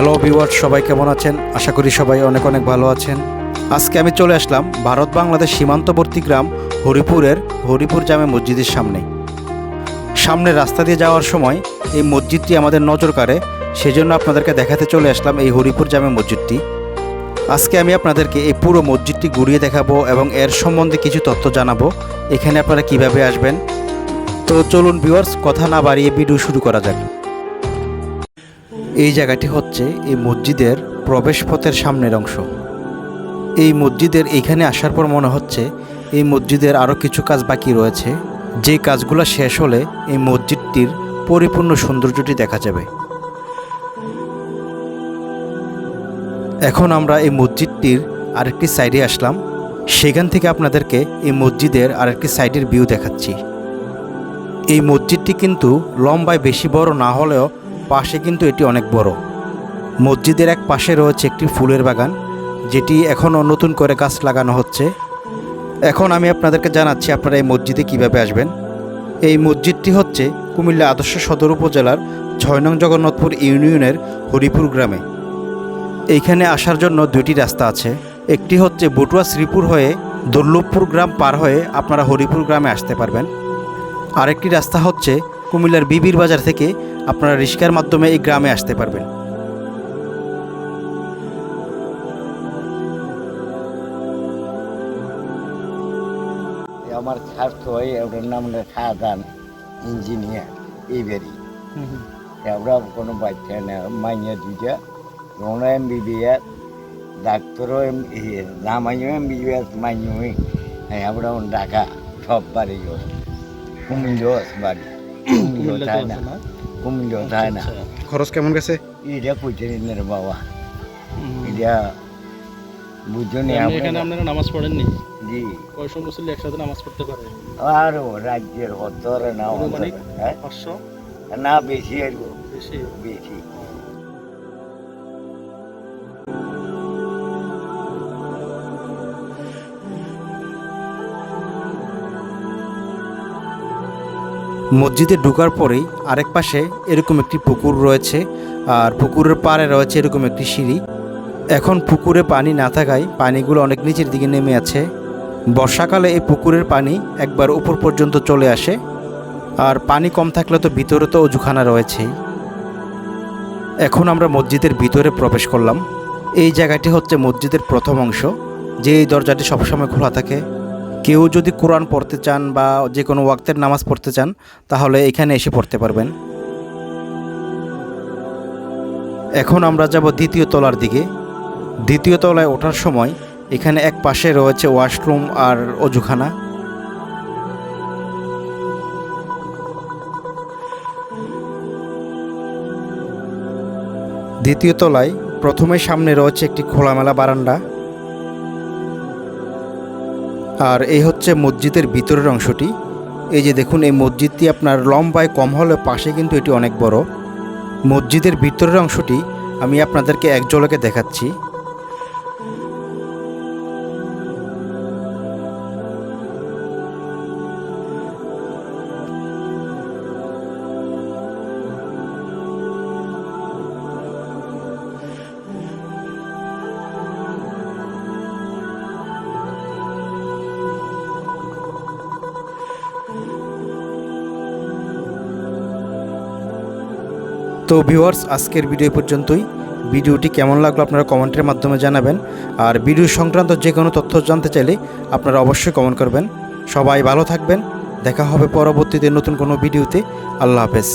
Hello viewers, সবাই কেমন আছেন? আশা করি সবাই অনেক অনেক ভালো আছেন। আজকে আমি চলে আসলাম ভারত বাংলাদেশ সীমান্তবর্তী গ্রাম হরিপুরের হরিপুর জামে মসজিদের সামনে। সামনে রাস্তা দিয়ে যাওয়ার সময় এই মসজিদটি আমাদের নজর কাড়ে, সেজন্য আপনাদেরকে দেখাতে চলে আসলাম এই হরিপুর জামে মসজিদটি। আজকে আমি আপনাদেরকে এই পুরো মসজিদটি ঘুরিয়ে দেখাবো এবং এর সম্বন্ধে কিছু তথ্য জানাব। এখানে আপনারা কীভাবে আসবেন? তো চলুন ভিউয়ার্স, কথা না বাড়িয়ে ভিডিও শুরু করা যাক। এই জায়গাটি হচ্ছে এই মসজিদের প্রবেশপথের সামনের অংশ। এই মসজিদের এইখানে আসার পর মনে হচ্ছে এই মসজিদের আরও কিছু কাজ বাকি রয়েছে। যে কাজগুলো শেষ হলে এই মসজিদটির পরিপূর্ণ সৌন্দর্যটি দেখা যাবে। এখন আমরা এই মসজিদটির আরেকটি সাইডে আসলাম। সেখান থেকে আপনাদেরকে এই মসজিদের আরেকটি সাইডের ভিউ দেখাচ্ছি। এই মসজিদটি কিন্তু লম্বায় বেশি বড় না হলেও পাশে কিন্তু এটি অনেক বড়। মসজিদের এক পাশে রয়েছে একটি ফুলের বাগান, যেটি এখনও নতুন করে গাছ লাগানো হচ্ছে। এখন আমি আপনাদেরকে জানাচ্ছি আপনারা এই মসজিদে কীভাবে আসবেন। এই মসজিদটি হচ্ছে কুমিল্লা আদর্শ সদর উপজেলার ছয় নং জগন্নাথপুর ইউনিয়নের হরিপুর গ্রামে। এইখানে আসার জন্য দুটি রাস্তা আছে। একটি হচ্ছে বটুয়া শ্রীপুর হয়ে দল্লভপুর গ্রাম পার হয়ে আপনারা হরিপুর গ্রামে আসতে পারবেন। আরেকটি রাস্তা হচ্ছে কুমিল্লার বিবির বাজার থেকে আপনারা রিক্সার মাধ্যমে এই গ্রামে আসতে পারবেন। আমার স্বাস্থ্য হয় ওটার নাম হলো শাহজাহান ইঞ্জিনিয়ার এই বেরি আমরা কোনো বাচ্চা না মাইয়া দুইটা। রোনা এম বিবিএস ডাক্তারও এম জামাইও এম বিবিএস মাইও হ্যাঁ আমরা ঢাকা সব বাড়ি কুমিল্লো বাড়ি। কুমিল্লো যায় না কুমিল্লা যায় না খরচ কেমন গেছে এটা কইতে রে বাবা এটা বুঝছ নি এখানে আপনারা নামাজ পড়েননি জি কয়শো মুসল্লি একসাথে নামাজ পড়তে পারে আরও রাজ্যের হতরে না হতরে, হ্যাঁ না বেশি আর বেশি বেশি মসজিদে ঢোকার পরেই আরেক পাশে এরকম একটি পুকুর রয়েছে, আর পুকুরের পাড়ে রয়েছে এরকম একটি সিঁড়ি। এখন পুকুরে পানি না থাকায় পানিগুলো অনেক নিচের দিকে নেমে আছে। বর্ষাকালে এই পুকুরের পানি একবার উপর পর্যন্ত চলে আসে, আর পানি কম থাকলে তো ভিতরে তো অজুখানা রয়েছেই এখন আমরা মসজিদের ভিতরে প্রবেশ করলাম। এই জায়গাটি হচ্ছে মসজিদের প্রথম অংশ যে এই দরজাটি সবসময় খোলা থাকে। কেউ যদি কোরআন পড়তে চান বা যে কোনো ওয়াক্তের নামাজ পড়তে চান, তাহলে এখানে এসে পড়তে পারবেন। এখন আমরা যাব দ্বিতীয় তলার দিকে। দ্বিতীয় তলায় ওঠার সময় এখানে এক পাশে রয়েছে ওয়াশরুম আর অজুখানা দ্বিতীয় তলায় প্রথমে সামনে রয়েছে একটি খোলামেলা বারান্দা। আর এই হচ্ছে মসজিদের ভিতরের অংশটি। এই যে দেখুন, এই মসজিদটি আপনার লম্বায় কম হলে পাশে কিন্তু এটি অনেক বড়। মসজিদের ভিতরের অংশটি আমি আপনাদেরকে এক দেখাচ্ছি। তো ভিউয়ার্স, আজকের ভিডিও পর্যন্তই। ভিডিওটি কেমন লাগল আপনারা কমেন্টের মাধ্যমে জানাবেন। আর ভিডিও সংক্রান্ত যে কোনো তথ্য জানতে চাইলে আপনারা অবশ্যই কমেন্ট করবেন। সবাই ভালো থাকবেন। দেখা হবে পরবর্তীতে নতুন কোনো ভিডিওতে। আল্লাহ হাফেজ।